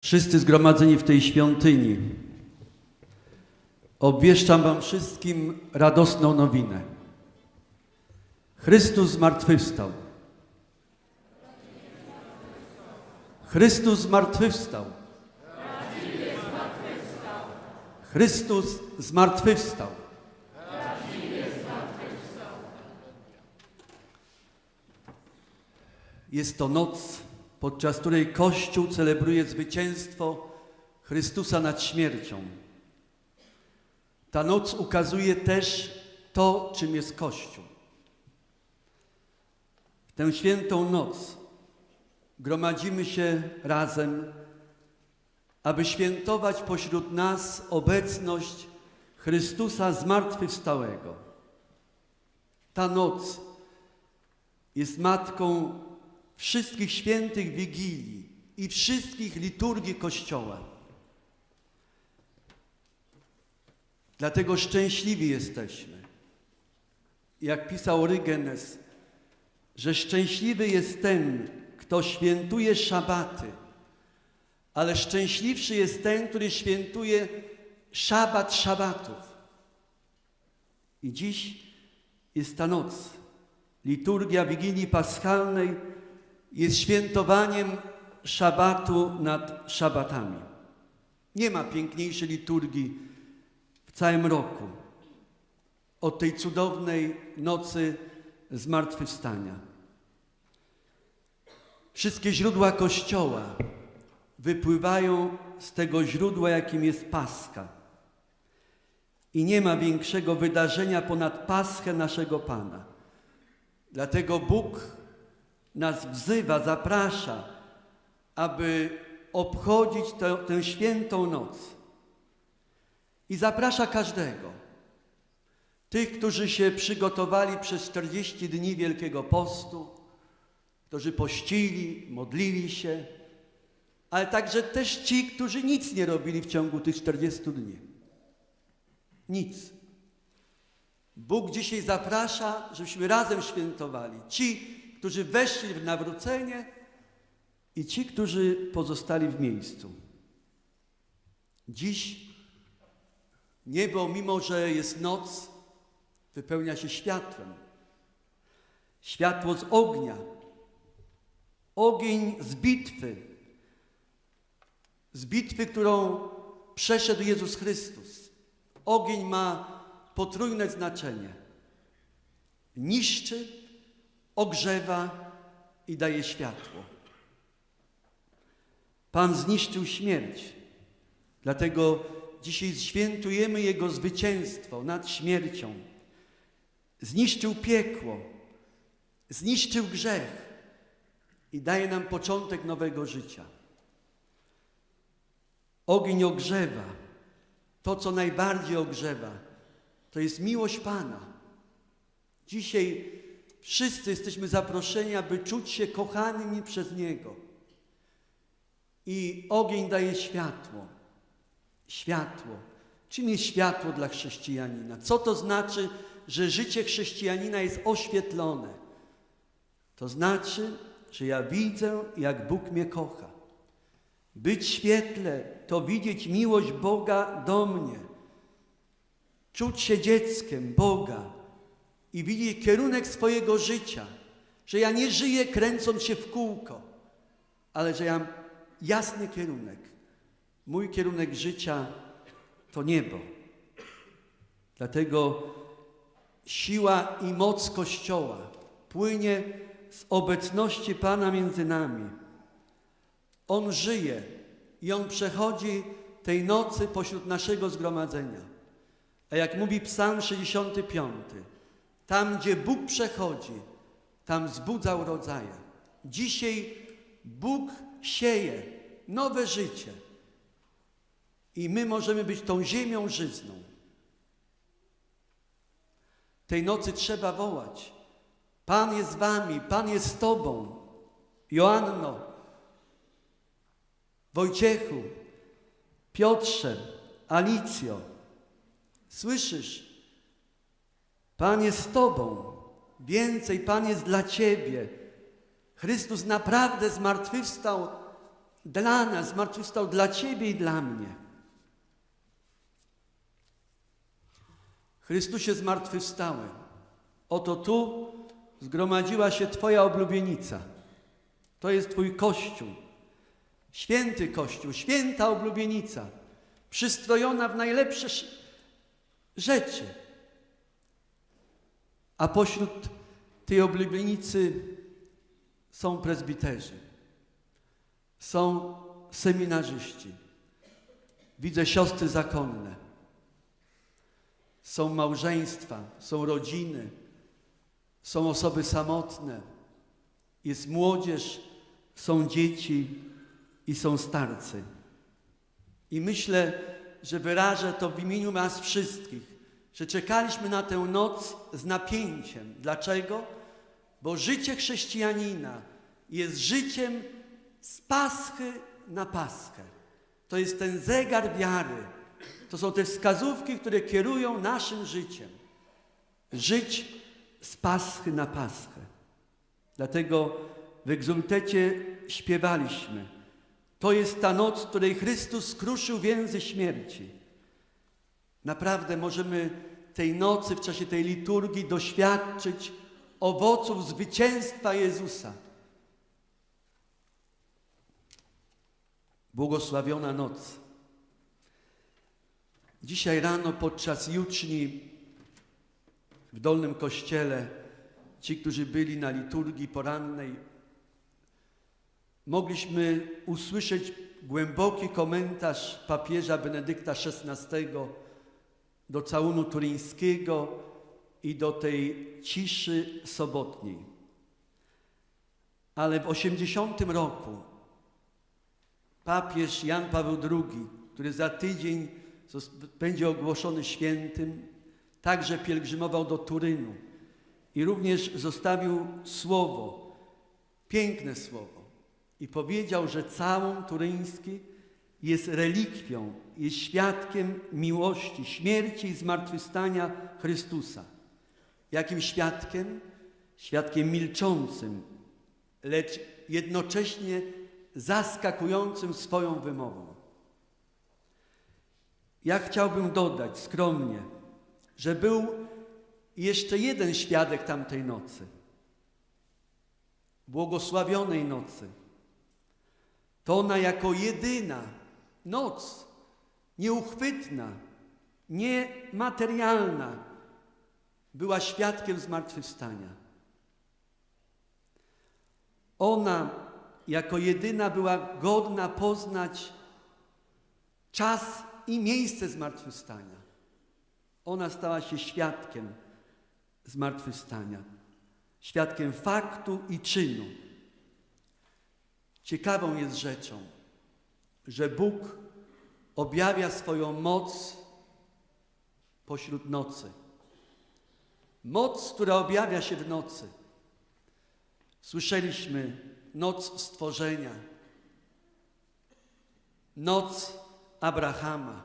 Wszyscy zgromadzeni w tej świątyni, obwieszczam Wam wszystkim radosną nowinę. Chrystus zmartwychwstał. Chrystus zmartwychwstał. Chrystus zmartwychwstał. Jest to noc, podczas której Kościół celebruje zwycięstwo Chrystusa nad śmiercią. Ta noc ukazuje też to, czym jest Kościół. W tę świętą noc gromadzimy się razem, aby świętować pośród nas obecność Chrystusa zmartwychwstałego. Ta noc jest matką wszystkich świętych wigilii i wszystkich liturgii Kościoła. Dlatego szczęśliwi jesteśmy. Jak pisał Orygenes, że szczęśliwy jest ten, kto świętuje szabaty, ale szczęśliwszy jest ten, który świętuje szabat szabatów. I dziś jest ta noc. Liturgia Wigilii Paschalnej jest świętowaniem szabatu nad szabatami. Nie ma piękniejszej liturgii w całym roku od tej cudownej nocy zmartwychwstania. Wszystkie źródła Kościoła wypływają z tego źródła, jakim jest Paska. I nie ma większego wydarzenia ponad Paschę naszego Pana. Dlatego Bóg nas wzywa, zaprasza, aby obchodzić tę, tę świętą noc. I zaprasza każdego. Tych, którzy się przygotowali przez 40 dni Wielkiego Postu, którzy pościli, modlili się, ale także też ci, którzy nic nie robili w ciągu tych 40 dni. Nic. Bóg dzisiaj zaprasza, żebyśmy razem świętowali. Ci, którzy weszli w nawrócenie i ci, którzy pozostali w miejscu. Dziś niebo, mimo że jest noc, wypełnia się światłem. Światło z ognia, ogień z bitwy, z bitwy, którą przeszedł Jezus Chrystus. Ogień ma potrójne znaczenie. Niszczy, ogrzewa i daje światło. Pan zniszczył śmierć, dlatego dzisiaj świętujemy Jego zwycięstwo nad śmiercią. Zniszczył piekło, zniszczył grzech i daje nam początek nowego życia. Ogień ogrzewa. To, co najbardziej ogrzewa, to jest miłość Pana. Dzisiaj wszyscy jesteśmy zaproszeni, aby czuć się kochanymi przez Niego. I ogień daje światło. Światło. Czym jest światło dla chrześcijanina? Co to znaczy, że życie chrześcijanina jest oświetlone? To znaczy, że ja widzę, jak Bóg mnie kocha. Być świetle to widzieć miłość Boga do mnie. Czuć się dzieckiem Boga i widzieć kierunek swojego życia. Że ja nie żyję kręcąc się w kółko, ale że ja mam jasny kierunek. Mój kierunek życia to niebo. Dlatego siła i moc Kościoła płynie z obecności Pana między nami. On żyje i On przechodzi tej nocy pośród naszego zgromadzenia. A jak mówi Psalm 65, tam gdzie Bóg przechodzi, tam wzbudzał rodzaje. Dzisiaj Bóg sieje nowe życie i my możemy być tą ziemią żyzną. Tej nocy trzeba wołać. Pan jest z wami, Pan jest z tobą. Joanno, Wojciechu, Piotrze, Alicjo, słyszysz? Pan jest z Tobą. Więcej, Pan jest dla Ciebie. Chrystus naprawdę zmartwychwstał dla nas, zmartwychwstał dla Ciebie i dla mnie. Chrystusie zmartwychwstały. Oto tu zgromadziła się Twoja oblubienica. To jest Twój Kościół. Święty Kościół, święta oblubienica, przystrojona w najlepsze sz- rzeczy. A pośród tej oblubienicy są prezbiterzy, są seminarzyści, widzę siostry zakonne, są małżeństwa, są rodziny, są osoby samotne, jest młodzież, są dzieci i są starcy. I myślę, że wyrażę to w imieniu nas wszystkich, że czekaliśmy na tę noc z napięciem. Dlaczego? Bo życie chrześcijanina jest życiem z paschy na paschę. To jest ten zegar wiary. To są te wskazówki, które kierują naszym życiem. Żyć z paschy na paschę. Dlatego w egzultecie śpiewaliśmy. To jest ta noc, w której Chrystus skruszył więzy śmierci. Naprawdę możemy tej nocy, w czasie tej liturgii doświadczyć owoców zwycięstwa Jezusa. Błogosławiona noc. Dzisiaj rano podczas juczni w Dolnym Kościele ci, którzy byli na liturgii porannej, mogliśmy usłyszeć głęboki komentarz papieża Benedykta XVI do całunu turyńskiego i do tej ciszy sobotniej. Ale w 80 roku papież Jan Paweł II, który za tydzień będzie ogłoszony świętym, także pielgrzymował do Turynu i również zostawił słowo, piękne słowo i powiedział, że całun turyński jest relikwią, jest świadkiem miłości, śmierci i zmartwychwstania Chrystusa. Jakim świadkiem? Świadkiem milczącym, lecz jednocześnie zaskakującym swoją wymową. Ja chciałbym dodać skromnie, że był jeszcze jeden świadek tamtej nocy, błogosławionej nocy. To ona jako jedyna noc, nieuchwytna, niematerialna, była świadkiem zmartwychwstania. Ona jako jedyna była godna poznać czas i miejsce zmartwychwstania. Ona stała się świadkiem zmartwychwstania, świadkiem faktu i czynu. Ciekawą jest rzeczą, że Bóg objawia swoją moc pośród nocy. Moc, która objawia się w nocy. Słyszeliśmy noc stworzenia, noc Abrahama,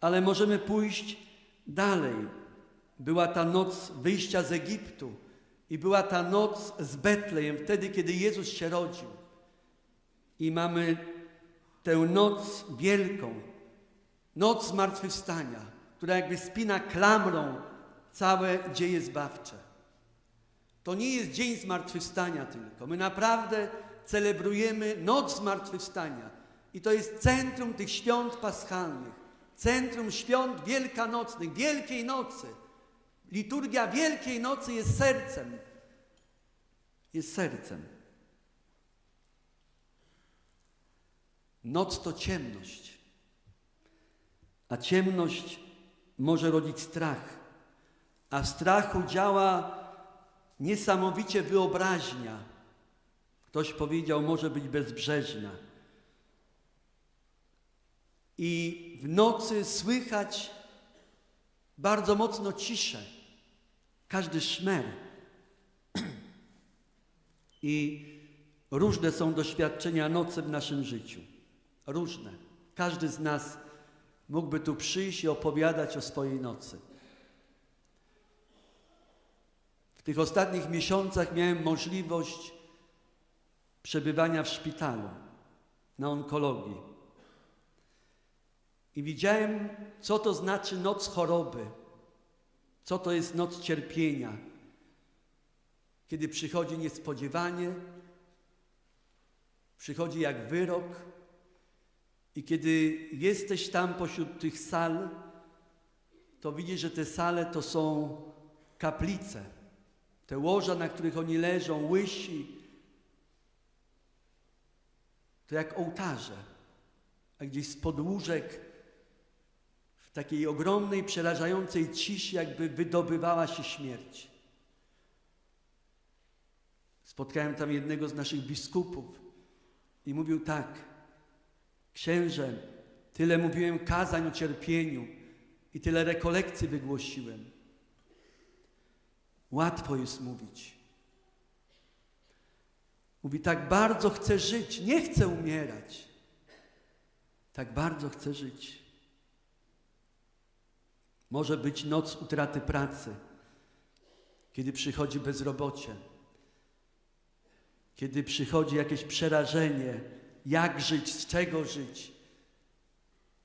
ale możemy pójść dalej. Była ta noc wyjścia z Egiptu i była ta noc z Betlejem, wtedy, kiedy Jezus się rodził. I mamy tę noc wielką, noc zmartwychwstania, która jakby spina klamrą całe dzieje zbawcze. To nie jest dzień zmartwychwstania tylko. My naprawdę celebrujemy noc zmartwychwstania. I to jest centrum tych świąt paschalnych, centrum świąt wielkanocnych, Wielkiej Nocy. Liturgia Wielkiej Nocy jest sercem. Jest sercem. Noc to ciemność, a ciemność może rodzić strach, a w strachu działa niesamowicie wyobraźnia. Ktoś powiedział, może być bezbrzeżna. I w nocy słychać bardzo mocno ciszę, każdy szmer. I różne są doświadczenia nocy w naszym życiu. Różne. Każdy z nas mógłby tu przyjść i opowiadać o swojej nocy. W tych ostatnich miesiącach miałem możliwość przebywania w szpitalu. na onkologii. I widziałem, co to znaczy noc choroby, co to jest noc cierpienia, kiedy przychodzi niespodziewanie, przychodzi jak wyrok, i kiedy jesteś tam pośród tych sal, to widzisz, że te sale to są kaplice. Te łoża, na których oni leżą, łysi, to jak ołtarze. A gdzieś z podłóżek, w takiej ogromnej, przerażającej ciszy, jakby wydobywała się śmierć. Spotkałem tam jednego z naszych biskupów i mówił tak, księże, tyle mówiłem kazań o cierpieniu i tyle rekolekcji wygłosiłem. Łatwo jest mówić. Mówi, tak bardzo chcę żyć, nie chcę umierać. Tak bardzo chcę żyć. Może być noc utraty pracy, kiedy przychodzi bezrobocie, kiedy przychodzi jakieś przerażenie, jak żyć, z czego żyć,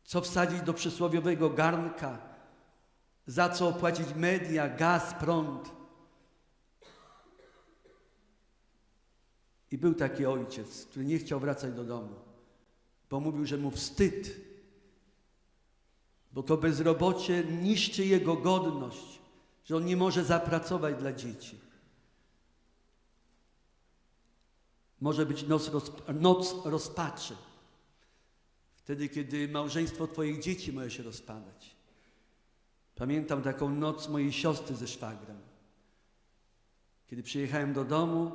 co wsadzić do przysłowiowego garnka, za co opłacić media, gaz, prąd. I był taki ojciec, który nie chciał wracać do domu, bo mówił, że mu wstyd, bo to bezrobocie niszczy jego godność, że on nie może zapracować dla dzieci. Może być noc, rozp- noc rozpaczy, wtedy, kiedy małżeństwo Twoich dzieci może się rozpadać. Pamiętam taką noc mojej siostry ze szwagrem, kiedy przyjechałem do domu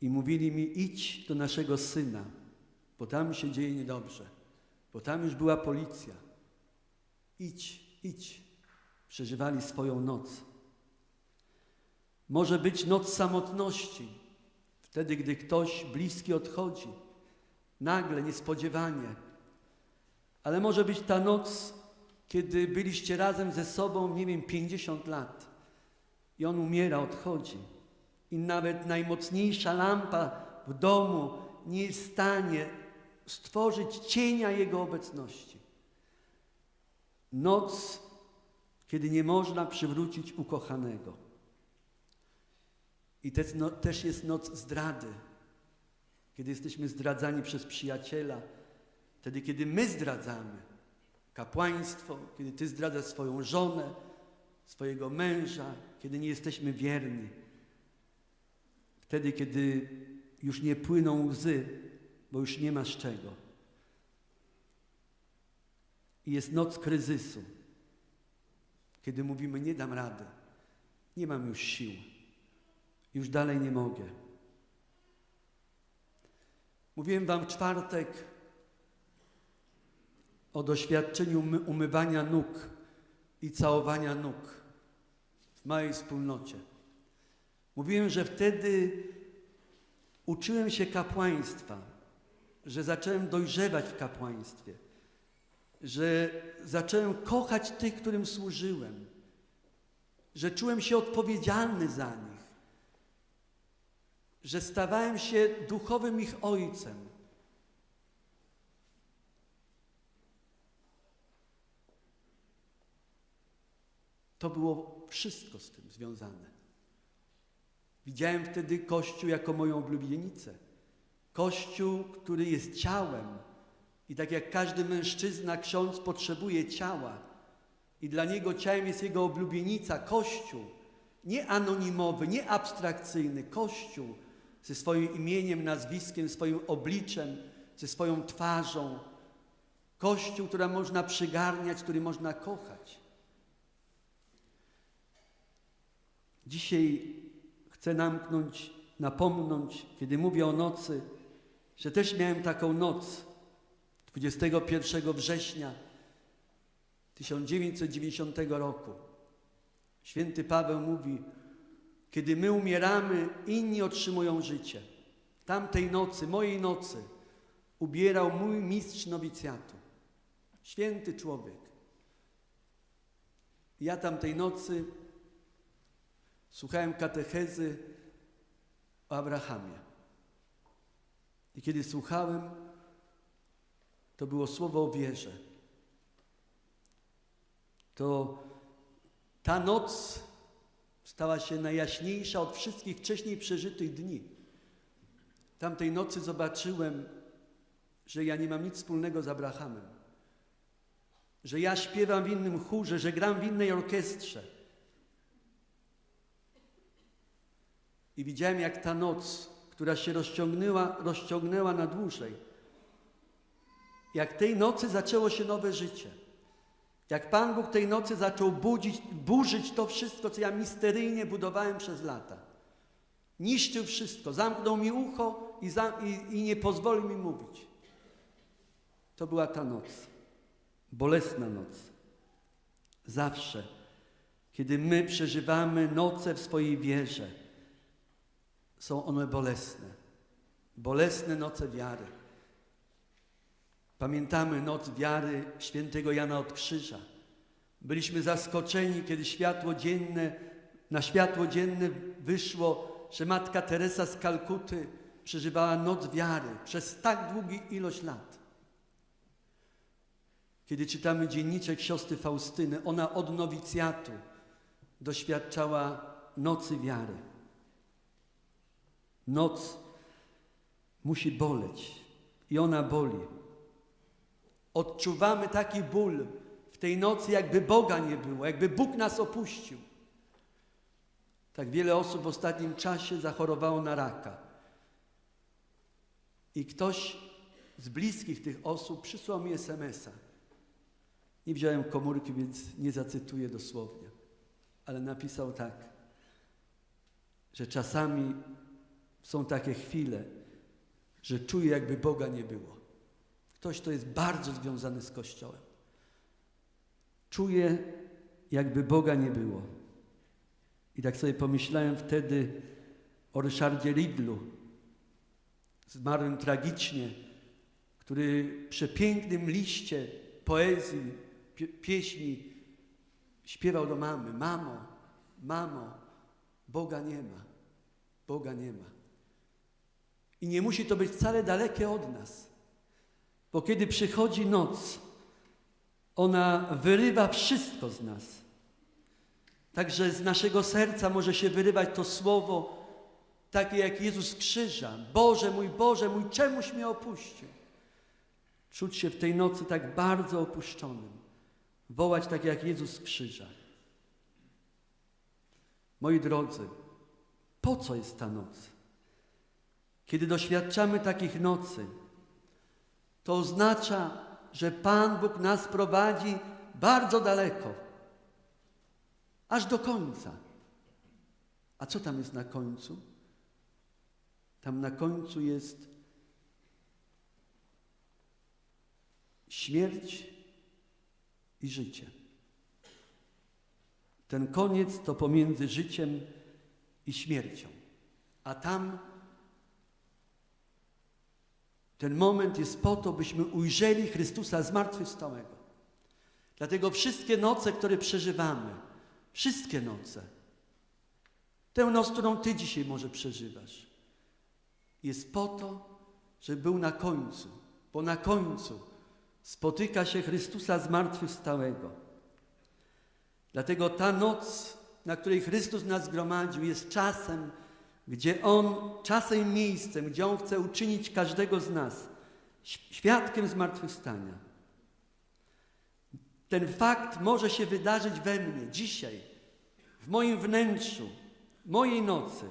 i mówili mi: idź do naszego syna, bo tam się dzieje niedobrze, bo tam już była policja. Idź, idź. Przeżywali swoją noc. Może być noc samotności, wtedy, gdy ktoś bliski odchodzi, nagle, niespodziewanie. Ale może być ta noc, kiedy byliście razem ze sobą, nie wiem, 50 lat i on umiera, odchodzi. I nawet najmocniejsza lampa w domu nie jest w stanie stworzyć cienia jego obecności. Noc, kiedy nie można przywrócić ukochanego. I no, też jest noc zdrady, kiedy jesteśmy zdradzani przez przyjaciela, wtedy, kiedy my zdradzamy kapłaństwo, kiedy ty zdradzasz swoją żonę, swojego męża, kiedy nie jesteśmy wierni. Wtedy, kiedy już nie płyną łzy, bo już nie masz czego. I jest noc kryzysu, kiedy mówimy: Nie dam rady, nie mam już sił, już dalej nie mogę. Mówiłem Wam w czwartek o doświadczeniu umy- umywania nóg i całowania nóg w małej wspólnocie. Mówiłem, że wtedy uczyłem się kapłaństwa, że zacząłem dojrzewać w kapłaństwie, że zacząłem kochać tych, którym służyłem, że czułem się odpowiedzialny za nich, że stawałem się duchowym ich ojcem. To było wszystko z tym związane. Widziałem wtedy Kościół jako moją oblubienicę. Kościół, który jest ciałem. I tak jak każdy mężczyzna, ksiądz potrzebuje ciała. I dla niego ciałem jest jego oblubienica, Kościół. Nie anonimowy, nie abstrakcyjny, Kościół ze swoim imieniem, nazwiskiem, swoim obliczem, ze swoją twarzą. Kościół, który można przygarniać, który można kochać. Dzisiaj chcę namknąć, napomnąć, kiedy mówię o nocy, że też miałem taką noc 21 września 1990 roku. Święty Paweł mówi, kiedy my umieramy, inni otrzymują życie. Tamtej nocy, mojej nocy, ubierał mój mistrz nowicjatu. Święty człowiek. Ja tamtej nocy słuchałem katechezy o Abrahamie. I kiedy słuchałem, to było słowo o wierze. To ta noc stała się najjaśniejsza od wszystkich wcześniej przeżytych dni. Tamtej nocy zobaczyłem, że ja nie mam nic wspólnego z Abrahamem. Że ja śpiewam w innym chórze, że gram w innej orkiestrze. I widziałem, jak ta noc, która się rozciągnęła, rozciągnęła na dłużej, jak tej nocy zaczęło się nowe życie. Jak Pan Bóg tej nocy zaczął budzić, burzyć to wszystko, co ja misteryjnie budowałem przez lata. Niszczył wszystko, zamknął mi ucho i, za, i, i nie pozwolił mi mówić. To była ta noc. Bolesna noc. Zawsze, kiedy my przeżywamy noce w swojej wierze, są one bolesne. Bolesne noce wiary. Pamiętamy noc wiary świętego Jana od Krzyża. Byliśmy zaskoczeni, kiedy światło dzienne, na światło dzienne wyszło, że matka Teresa z Kalkuty przeżywała noc wiary przez tak długi ilość lat. Kiedy czytamy dzienniczek siostry Faustyny, ona od nowicjatu doświadczała nocy wiary. Noc musi boleć i ona boli. Odczuwamy taki ból w tej nocy, jakby Boga nie było, jakby Bóg nas opuścił. Tak wiele osób w ostatnim czasie zachorowało na raka. I ktoś z bliskich tych osób przysłał mi SMS-a. Nie wziąłem komórki, więc nie zacytuję dosłownie, ale napisał tak, że czasami są takie chwile, że czuję, jakby Boga nie było. Ktoś, kto jest bardzo związany z Kościołem. Czuję, jakby Boga nie było. I tak sobie pomyślałem wtedy o Ryszardzie Riglu, zmarłym tragicznie, który w przepięknym liście poezji, pie pieśni śpiewał do mamy: Mamo, mamo, Boga nie ma, Boga nie ma. I nie musi to być wcale dalekie od nas, bo kiedy przychodzi noc, ona wyrywa wszystko z nas. Także z naszego serca może się wyrywać to słowo, takie jak Jezus krzyża. Boże mój, Boże mój, czemuś mnie opuścił? Czuć się w tej nocy tak bardzo opuszczonym. Wołać tak jak Jezus krzyża. Moi drodzy, po co jest ta noc? Kiedy doświadczamy takich nocy, to oznacza, że Pan Bóg nas prowadzi bardzo daleko, aż do końca. A co tam jest na końcu? Tam na końcu jest śmierć i życie. Ten koniec to pomiędzy życiem i śmiercią. A tam ten moment jest po to, byśmy ujrzeli Chrystusa zmartwychwstałego. Dlatego wszystkie noce, które przeżywamy, wszystkie noce, tę noc, którą Ty dzisiaj może przeżywasz, jest po to, żeby był na końcu, bo na końcu spotyka się Chrystusa zmartwychwstałego. Dlatego ta noc, na której Chrystus nas zgromadził, jest czasem, gdzie On, czasem miejscem, gdzie On chce uczynić każdego z nas świadkiem zmartwychwstania. Ten fakt może się wydarzyć we mnie dzisiaj, w moim wnętrzu, mojej nocy,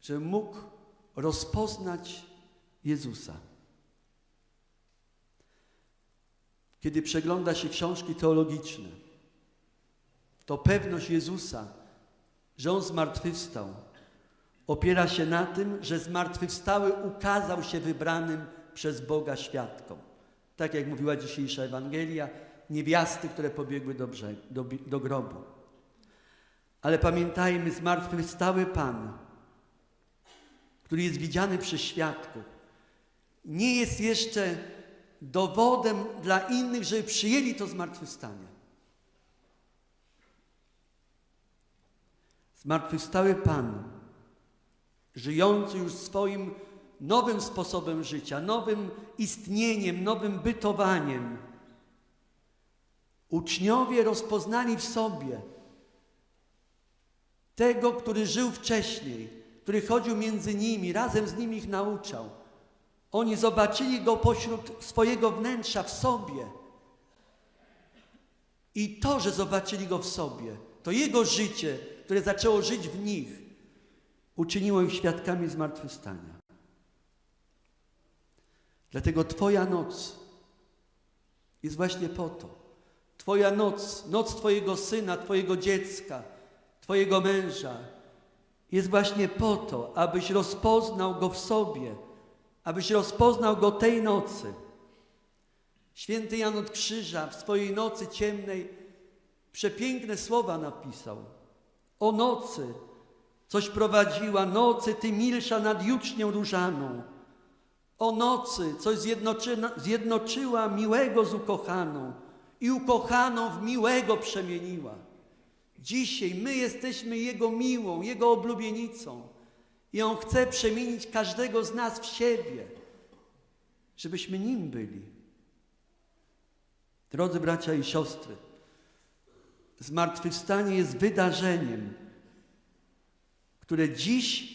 że mógł rozpoznać Jezusa. Kiedy przegląda się książki teologiczne, to pewność Jezusa, że On zmartwychwstał, opiera się na tym, że zmartwychwstały ukazał się wybranym przez Boga świadkom. Tak jak mówiła dzisiejsza Ewangelia, niewiasty, które pobiegły do, do, do grobu. Ale pamiętajmy, zmartwychwstały Pan, który jest widziany przez świadków, nie jest jeszcze dowodem dla innych, żeby przyjęli to zmartwychwstanie. Zmartwychwstały Pan, żyjący już swoim nowym sposobem życia, nowym istnieniem, nowym bytowaniem. Uczniowie rozpoznali w sobie tego, który żył wcześniej, który chodził między nimi, razem z nimi ich nauczał. Oni zobaczyli go pośród swojego wnętrza w sobie. I to, że zobaczyli go w sobie, to jego życie, które zaczęło żyć w nich, uczyniło ich świadkami zmartwychwstania. Dlatego Twoja noc jest właśnie po to. Twoja noc, noc Twojego syna, Twojego dziecka, Twojego męża jest właśnie po to, abyś rozpoznał go w sobie, abyś rozpoznał go tej nocy. Święty Jan od Krzyża w swojej nocy ciemnej przepiękne słowa napisał. O nocy, coś prowadziła, nocy ty milsza nad jucznią różaną. O nocy, coś zjednoczyła, miłego z ukochaną i ukochaną w miłego przemieniła. Dzisiaj my jesteśmy Jego miłą, Jego oblubienicą i On chce przemienić każdego z nas w siebie, żebyśmy Nim byli. Drodzy bracia i siostry, zmartwychwstanie jest wydarzeniem, które dziś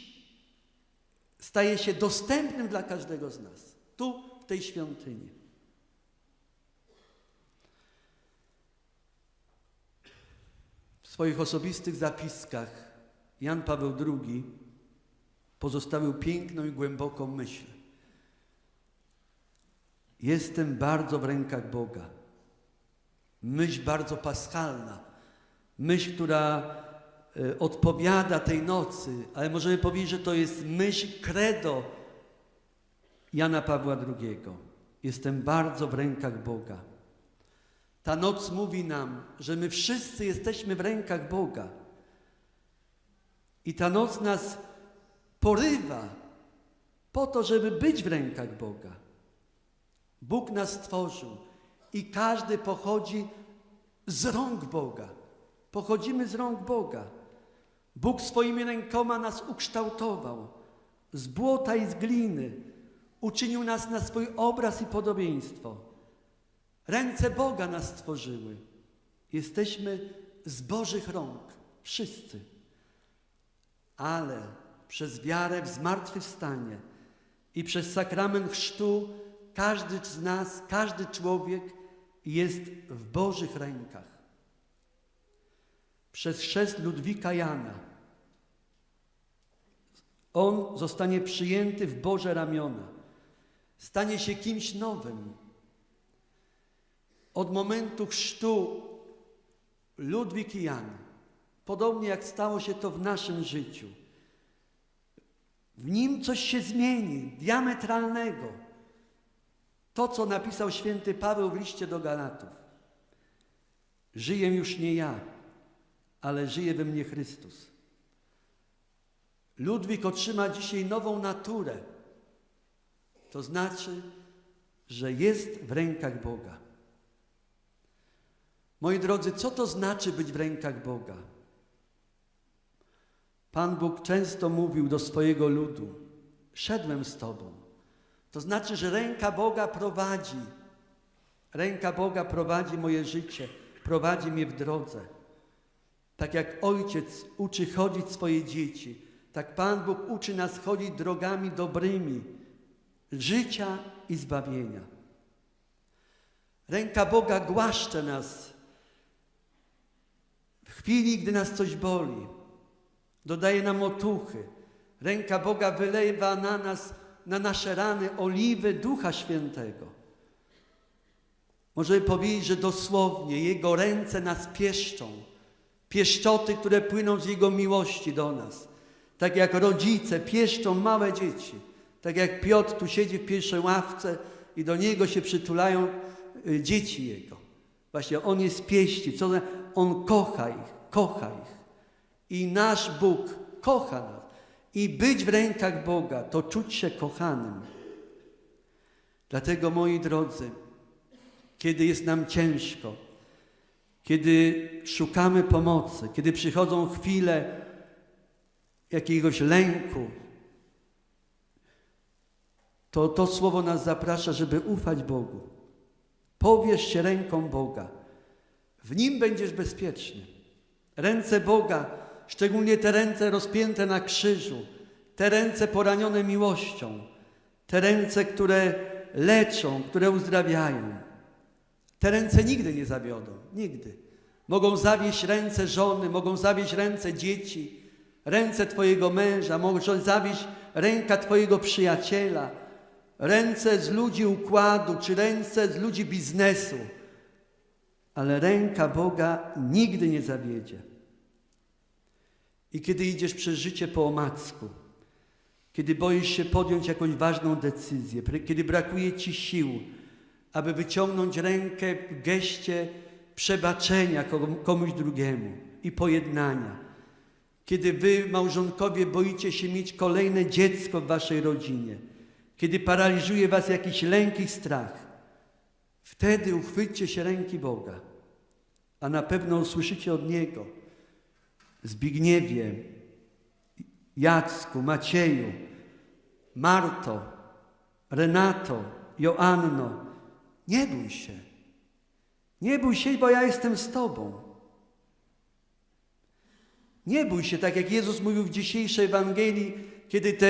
staje się dostępnym dla każdego z nas, tu w tej świątyni. W swoich osobistych zapiskach Jan Paweł II pozostawił piękną i głęboką myśl. Jestem bardzo w rękach Boga. Myśl bardzo paschalna, myśl, która e, odpowiada tej nocy, ale możemy powiedzieć, że to jest myśl credo Jana Pawła II. Jestem bardzo w rękach Boga. Ta noc mówi nam, że my wszyscy jesteśmy w rękach Boga. I ta noc nas porywa po to, żeby być w rękach Boga. Bóg nas stworzył i każdy pochodzi z rąk Boga. Pochodzimy z rąk Boga. Bóg swoimi rękoma nas ukształtował z błota i z gliny. Uczynił nas na swój obraz i podobieństwo. Ręce Boga nas stworzyły. Jesteśmy z Bożych rąk, wszyscy. Ale przez wiarę w zmartwychwstanie i przez sakrament chrztu każdy z nas, każdy człowiek jest w Bożych rękach. Przez chrzest Ludwika Jana on zostanie przyjęty w Boże ramiona. Stanie się kimś nowym. Od momentu chrztu Ludwik i Jan, podobnie jak stało się to w naszym życiu, w nim coś się zmieni, diametralnego. To, co napisał święty Paweł w liście do Galatów. Żyję już nie ja, ale żyje we mnie Chrystus. Ludwik otrzyma dzisiaj nową naturę. To znaczy, że jest w rękach Boga. Moi drodzy, co to znaczy być w rękach Boga? Pan Bóg często mówił do swojego ludu: Szedłem z Tobą. To znaczy, że ręka Boga prowadzi. Ręka Boga prowadzi moje życie, prowadzi mnie w drodze. Tak jak ojciec uczy chodzić swoje dzieci, tak Pan Bóg uczy nas chodzić drogami dobrymi życia i zbawienia. Ręka Boga głaszcze nas w chwili, gdy nas coś boli. Dodaje nam otuchy. Ręka Boga wylewa na nas, na nasze rany oliwy Ducha Świętego. Możemy powiedzieć, że dosłownie Jego ręce nas pieszczą. Pieszczoty, które płyną z Jego miłości do nas. Tak jak rodzice pieszczą małe dzieci. Tak jak Piotr tu siedzi w pierwszej ławce i do Niego się przytulają y, dzieci Jego. Właśnie On jest pieści. Co On kocha ich, kocha ich. I nasz Bóg kocha nas. I być w rękach Boga to czuć się kochanym. Dlatego, moi drodzy, kiedy jest nam ciężko, kiedy szukamy pomocy, kiedy przychodzą chwile jakiegoś lęku, to to słowo nas zaprasza, żeby ufać Bogu. Powierz się ręką Boga. W Nim będziesz bezpieczny. Ręce Boga, szczególnie te ręce rozpięte na krzyżu, te ręce poranione miłością, te ręce, które leczą, które uzdrawiają. Te ręce nigdy nie zawiodą, nigdy. Mogą zawieść ręce żony, mogą zawieść ręce dzieci, ręce Twojego męża, może zawieść ręka Twojego przyjaciela, ręce z ludzi układu, czy ręce z ludzi biznesu. Ale ręka Boga nigdy nie zawiedzie. I kiedy idziesz przez życie po omacku, kiedy boisz się podjąć jakąś ważną decyzję, kiedy brakuje ci sił, aby wyciągnąć rękę w geście przebaczenia komu- komuś drugiemu i pojednania, kiedy wy, małżonkowie, boicie się mieć kolejne dziecko w waszej rodzinie, kiedy paraliżuje was jakiś lęk i strach, wtedy uchwyćcie się ręki Boga, a na pewno usłyszycie od Niego. Zbigniewie, Jacku, Macieju, Marto, Renato, Joanno, nie bój się. Nie bój się, bo ja jestem z Tobą. Nie bój się, tak jak Jezus mówił w dzisiejszej Ewangelii, kiedy te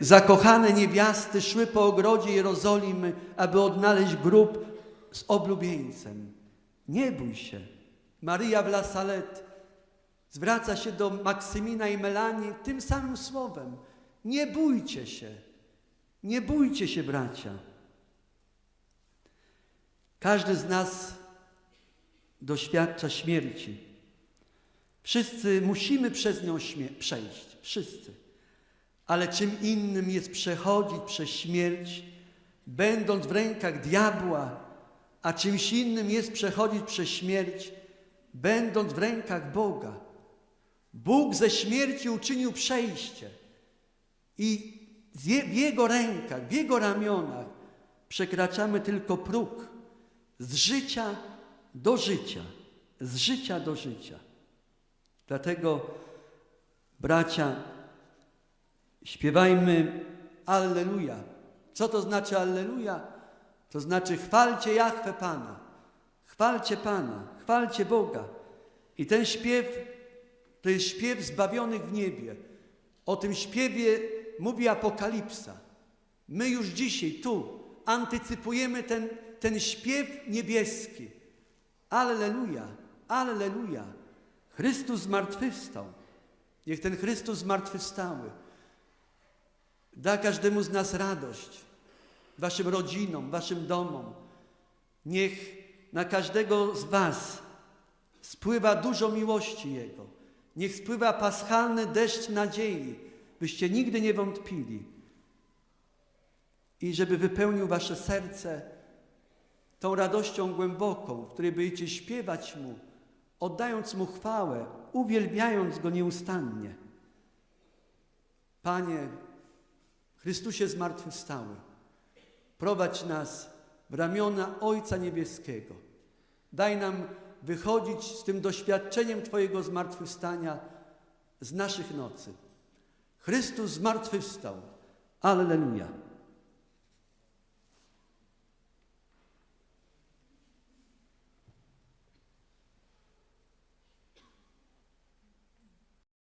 zakochane niewiasty szły po ogrodzie Jerozolimy, aby odnaleźć grób z oblubieńcem. Nie bój się. Maryja w La Salette zwraca się do Maksymina i Melanii tym samym słowem. Nie bójcie się. Nie bójcie się, bracia. Każdy z nas doświadcza śmierci. Wszyscy musimy przez nią przejść. Wszyscy. Ale czym innym jest przechodzić przez śmierć, będąc w rękach diabła, a czymś innym jest przechodzić przez śmierć, będąc w rękach Boga. Bóg ze śmierci uczynił przejście i w Jego rękach, w Jego ramionach przekraczamy tylko próg z życia do życia, z życia do życia. Dlatego, bracia, śpiewajmy Alleluja. Co to znaczy Alleluja? To znaczy chwalcie Jahwe Pana, chwalcie Pana, chwalcie Boga. I ten śpiew to jest śpiew zbawionych w niebie. O tym śpiewie mówi Apokalipsa. My już dzisiaj tu antycypujemy ten, ten śpiew niebieski. Alleluja, Alleluja. Chrystus zmartwychwstał. Niech ten Chrystus zmartwychwstały da każdemu z nas radość, waszym rodzinom, waszym domom. Niech na każdego z was spływa dużo miłości Jego. Niech spływa paschalny deszcz nadziei, byście nigdy nie wątpili. I żeby wypełnił wasze serce tą radością głęboką, w której będziecie śpiewać Mu, oddając Mu chwałę, uwielbiając Go nieustannie. Panie, Chrystusie zmartwychwstały, prowadź nas w ramiona Ojca Niebieskiego. Daj nam wychodzić z tym doświadczeniem Twojego zmartwychwstania z naszych nocy. Chrystus zmartwychwstał. Alleluja.